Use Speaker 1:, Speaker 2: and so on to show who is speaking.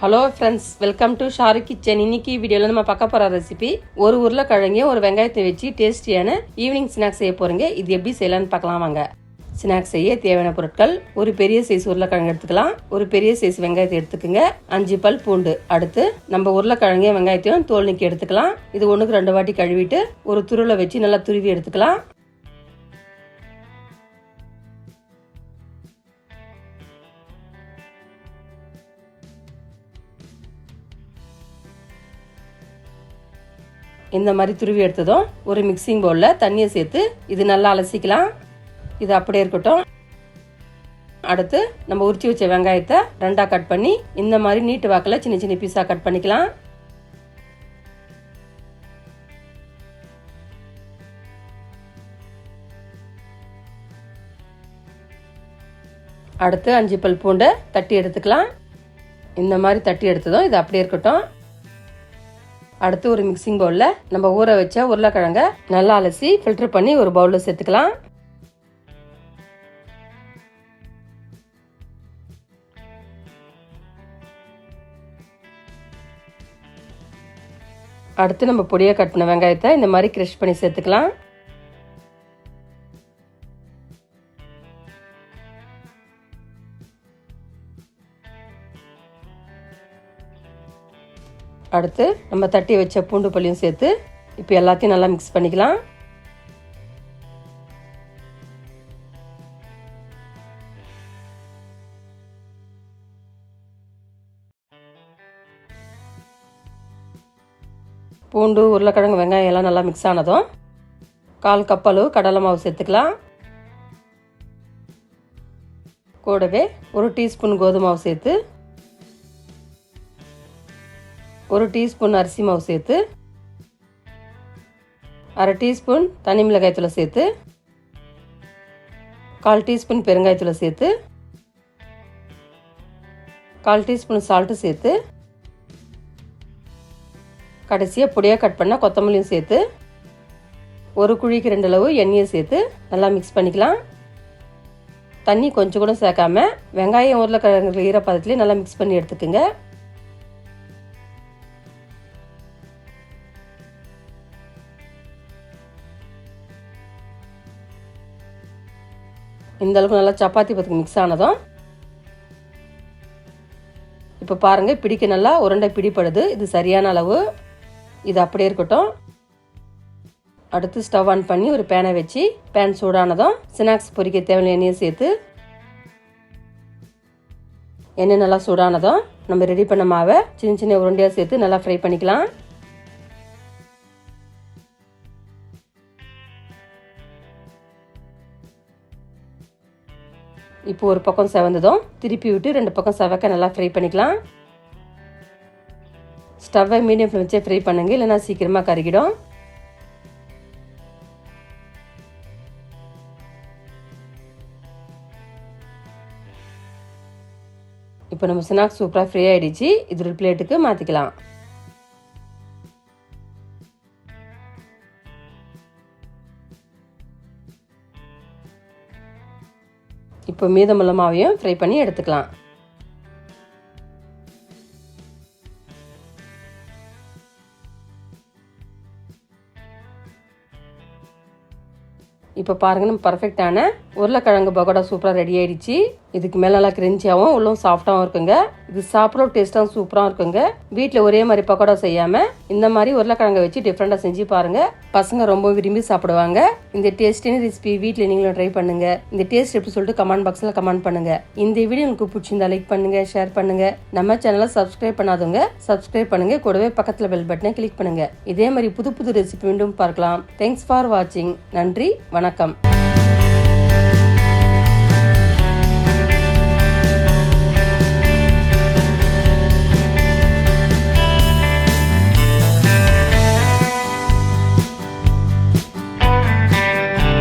Speaker 1: Hello friends welcome to Sharu kitchen இன்னைக்கு வீடியோவில் நம்ம பார்க்க போகிற ரெசிபி ஒரு உருளைக்கிழங்கையும் ஒரு வெங்காயத்தை வச்சு டேஸ்டியான ஈவினிங் ஸ்நாக்ஸ் செய்ய போகிறீங்க இது எப்படி செய்யலாம்னு பார்க்கலாம் வாங்க. ஸ்நாக்ஸ் செய்ய தேவையான பொருட்கள் ஒரு பெரிய சைஸ் உருளைக்கிழங்கு எடுத்துக்கலாம். ஒரு பெரிய சைஸ் வெங்காயத்தை எடுத்துக்கோங்க. அஞ்சு பல் பூண்டு. அடுத்து நம்ம உருளைக்கிழங்கையும் வெங்காயத்தையும் தோல் நீக்கி எடுத்துக்கலாம். இது ஒன்றுக்கு ரெண்டு வாட்டி கழுவிட்டு ஒரு துருளை வச்சு நல்லா துருவி எடுத்துக்கலாம். இந்த மாதிரி துருவி எடுத்ததும் ஒரு மிக்சிங் பவுலில் தண்ணியை சேர்த்து இது நல்லா அலசிக்கலாம். இது அப்படியே இருக்கட்டும். அடுத்து நம்ம உரிச்சி வச்ச வெங்காயத்தை ரெண்டாக கட் பண்ணி இந்த மாதிரி நீட்டு வாக்கில் சின்ன சின்ன பீஸாக கட் பண்ணிக்கலாம். அடுத்து அஞ்சு பல் பூண்டை தட்டி எடுத்துக்கலாம். இந்த மாதிரி தட்டி எடுத்ததும் இது அப்படியே இருக்கட்டும். அடுத்து ஒரு மிக்சிங் பவுலில் நம்ம ஊற வச்ச உருளைக்கிழங்க நல்லா அலசி ஃபில்டர் பண்ணி ஒரு பவுலில் சேர்த்துக்கலாம். அடுத்து நம்ம பொடியாக கட் பண்ண வெங்காயத்தை இந்த மாதிரி க்ரஷ் பண்ணி சேர்த்துக்கலாம். அடுத்து நம்ம தட்டி வச்ச பூண்டு பள்ளியும் சேர்த்து இப்போ எல்லாத்தையும் நல்லா மிக்ஸ் பண்ணிக்கலாம். பூண்டு உருளைக்கிழங்கு வெங்காயம் எல்லாம் நல்லா மிக்ஸ் ஆனதும் கால் கப் அளவு கடலை மாவு சேர்த்துக்கலாம். கூடவே ஒரு டீஸ்பூன் கோதுமை சேர்த்து ஒரு டீஸ்பூன் அரிசி மாவு சேர்த்து அரை டீஸ்பூன் தனி மிளகாய்த்தூளை சேர்த்து கால் டீஸ்பூன் பெருங்காயத்தூளை சேர்த்து கால் டீஸ்பூன் சால்ட்டு சேர்த்து கடைசியாக பொடியாக கட் பண்ணால் கொத்தமல்லியும் சேர்த்து ஒரு குழிக்கு ரெண்டு அளவு எண்ணெயை சேர்த்து நல்லா மிக்ஸ் பண்ணிக்கலாம். தண்ணி கொஞ்சம் கூட சேர்க்காம வெங்காயம் உருளைக்கிழங்கு ஈரப்பதத்துலேயே நல்லா மிக்ஸ் பண்ணி எடுத்துக்கோங்க. இந்த அளவுக்கு நல்லா சப்பாத்தி பத்துக்கு மிக்ஸ் ஆனதும் இப்போ பாருங்கள் பிடிக்க நல்லா உருண்டை பிடிப்படுது இது சரியான அளவு. இது அப்படியே இருக்கட்டும். அடுத்து ஸ்டவ் ஆன் பண்ணி ஒரு பேனை வச்சு பேன் சூடானதும் ஸ்நாக்ஸ் பொரிக்க தேவையான எண்ணெயை சேர்த்து எண்ணெய் நல்லா சூடானதும் நம்ம ரெடி பண்ண மாவை சின்ன சின்ன உருண்டையாக சேர்த்து நல்லா ஃப்ரை பண்ணிக்கலாம். இப்போ ஒரு பக்கம் செவந்ததும் திருப்பி விட்டு ரெண்டு பக்கம் செவக்க நல்லா ஃப்ரை பண்ணிக்கலாம். ஸ்டவ்வை மீடியம் ஃப்ளேம் வச்சே ஃப்ரை பண்ணுங்க இல்லைன்னா சீக்கிரமாக கருகிடும். இப்போ நம்ம ஸ்நாக்ஸ் சூப்பராக ஃப்ரீ ஆகிடுச்சு இது ஒரு பிளேட்டுக்கு மாற்றிக்கலாம் இப்போ மீதமுள்ள மாவையும் ஃப்ரை பண்ணி எடுத்துக்கலாம். இப்போ பாருங்க நம்ம பர்ஃபெக்டான உருளைக்கிழங்கு பகோடா சூப்பராக ரெடி ஆயிடுச்சு. இதுக்கு மேலே நல்லா கிரிஞ்சியாகவும் உள்ளும் சாஃப்டாகவும் இருக்குங்க. இது சாப்பிட டேஸ்ட்டாகவும் சூப்பராக இருக்குங்க. வீட்டில் ஒரே மாதிரி பக்கோடா செய்யாமல் இந்த மாதிரி உருளைக்கிழங்கை வச்சு டிஃப்ரெண்ட்டாக செஞ்சு பாருங்க. பசங்க ரொம்ப விரும்பி சாப்பிடுவாங்க. இந்த டேஸ்டின ரெசிபி வீட்டில் நீங்களும் ட்ரை பண்ணுங்க. இந்த டேஸ்ட் எப்படி சொல்லிட்டு கமெண்ட் பாக்ஸில் கமெண்ட் பண்ணுங்க. இந்த வீடியோ உங்களுக்கு பிடிச்சிருந்தா லைக் பண்ணுங்க ஷேர் பண்ணுங்க. நம்ம சேனலை சப்ஸ்கிரைப் பண்ணாதவங்க சப்ஸ்கிரைப் பண்ணுங்க. கூடவே பக்கத்தில் பெல் பட்டனை கிளிக் பண்ணுங்க. இதே மாதிரி புது புது ரெசிபி மீண்டும் பார்க்கலாம். தேங்க்ஸ் ஃபார் வாட்சிங் நன்றி வணக்கம்.